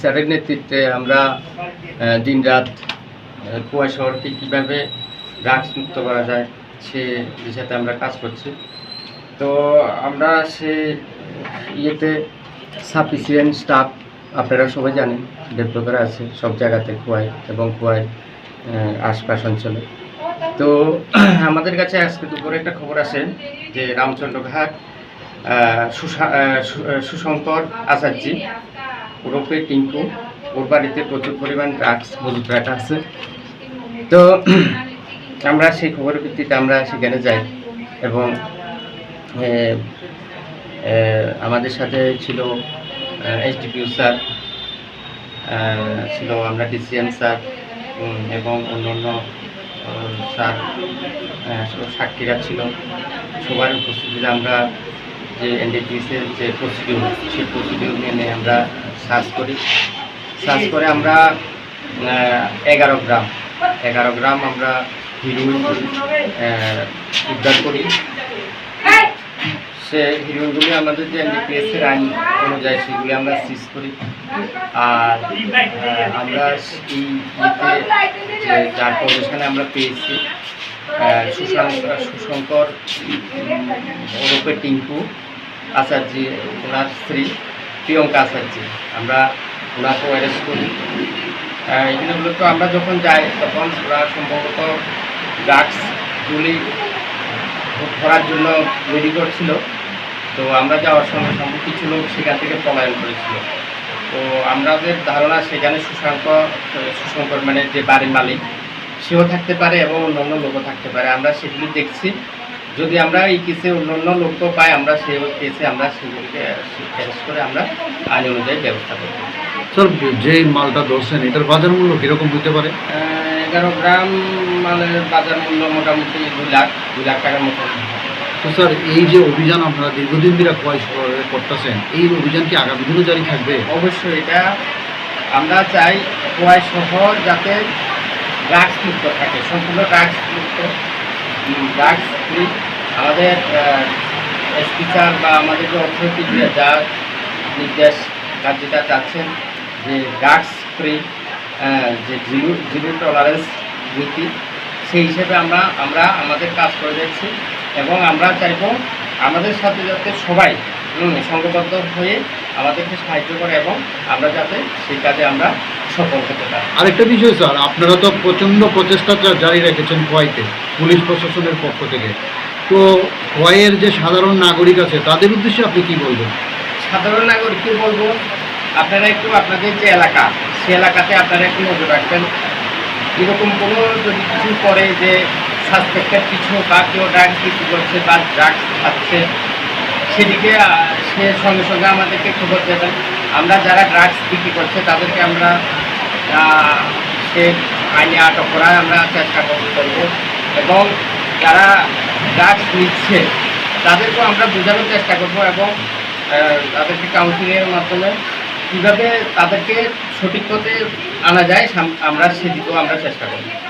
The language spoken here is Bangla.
স্যারের নেতৃত্বে আমরা দিন রাত কুয়া শহরকে কীভাবে ড্রাগস মুক্ত করা যায় সে বিষয়তে আমরা কাজ করছি। তো আমরা সে ইয়েতে সাফিসিয়েন্ট স্টাফ আপনারা সবাই জানেন ডেভেলপার আছে সব জায়গাতে কুয়ায় এবং কুয়ায় আশপাশ অঞ্চলে। তো আমাদের কাছে আজকে দুপুরে একটা খবর আছে যে রামচন্দ্রঘাট সুশঙ্কর আচার্যি ওরফে টিঙ্কু ওর বাড়িতে প্রচুর পরিমাণ ড্রাগস মজুত রাখা আছে। তো আমরা সেই খবরের ভিত্তিতে আমরা সেখানে যাই এবং আমাদের সাথে ছিল এইচডিপিউ স্যার ছিল আমরা ডিসিএম স্যার এবং অন্য আহ, স্যার সাক্ষীরা ছিল। সবার উপস্থিতিতে আমরা যে এনডিপিএসের যে প্রসিডিউর, সেই প্রসিডিউর মেনে আমরা সার্চ করি। সার্চ করে আমরা এগারো গ্রাম এগারো গ্রাম আমরা হিরো উদ্ধার করি। সে হিরোইনগুলি আমাদের যে এনডিপিএসের আইন অনুযায়ী সেগুলি আমরা সিজ করি। আর আমরা যে যার পজিশনে আমরা পেয়েছি সুশঙ্কর ওরফে টিঙ্কু আচার্যি, ওনার স্ত্রী প্রিয়ঙ্কা আচার্যি। আমরা ওনাকে অ্যারেস্ট করি। এখানে মূলত আমরা যখন যাই তখন ওরা সম্ভবত ড্রাগসগুলি ধরার জন্য রেডি করছিল। তো আমরা যাওয়ার সঙ্গে সঙ্গে কিছু লোক সেখান থেকে পলায়ন করেছিল। তো আমাদের ধারণা সেখানে সুশাঙ্ক সুশঙ্কর মানে যে বাড়ির মালিক সেও থাকতে পারে এবং অন্যান্য লোকও থাকতে পারে। আমরা সেগুলি দেখছি। যদি আমরা এই কেসে অন্যান্য লোকও পাই আমরা সেই কেসে আমরা সেগুলিকে অ্যারেস্ট করে আমরা আইন অনুযায়ী ব্যবস্থা করব। স্যার যে মালটা ধরছেন এটার বাজার মূল্য কীরকম হতে পারে? এগারো গ্রাম মালের বাজার মূল্য মোটামুটি দুই লাখ দুই লাখ টাকার মতো। তো স্যার এই যে অভিযান আপনারা দীর্ঘদিন ধরে খোয়াই করতেছেন, এই অভিযান কি আগামী দিনও জারি থাকবে? অবশ্যই, এটা আমরা চাই খোয়াই শহর যাতে ড্রাগস মুক্ত থাকে, সম্পূর্ণ ড্রাগস মুক্ত ড্রাগস ফ্রি আমাদের এসপি বা আমাদের যে অর্থনৈতিক যা নির্দেশ, কার্যটা চাচ্ছেন যে ড্রাগস ফ্রি যে জিরো জিরো টলারেন্স নীতি সেই হিসেবে আমরা আমরা আমাদের কাজ করে যাচ্ছি এবং আমরা চাইব আমাদের সাথে যাতে সবাই সংঘবদ্ধ হয়ে আমাদেরকে সাহায্য করে এবং আমরা যাতে সেই কাজে আমরা সফল হতে পারি। আরেকটা বিষয় স্যার আপনারা তো প্রচণ্ড প্রচেষ্টা জারি রেখেছেন খোয়াইতে পুলিশ প্রশাসনের পক্ষ থেকে। তো খোয়াইয়ের যে সাধারণ নাগরিক আছে তাদের উদ্দেশ্যে আপনি কি বলবেন? সাধারণ নাগরিককে বলব আপনারা একটু আপনাদের যে এলাকা সে এলাকাতে আপনারা একটু নজর রাখবেন। এরকম কোনো যদি কিছু করে যে সাসপেক্টেড কিছু বা কেউ ড্রাগস বিক্রি করছে বা ড্রাগস খাচ্ছে, সেদিকে সে সঙ্গে সঙ্গে আমাদেরকে খবর দেবেন আমরা যারা ড্রাগস বিক্রি করছে, তাদেরকে আমরা সে আইনে আটক করার আমরা চেষ্টা করব। এবং যারা ড্রাগস নিচ্ছে, তাদেরকেও আমরা বোঝানোর চেষ্টা করব এবং তাদেরকে কাউন্সিলিংয়ের মাধ্যমে কীভাবে তাদেরকে সঠিক পথে আনা যায় আমরা সেদিকেও আমরা চেষ্টা করব।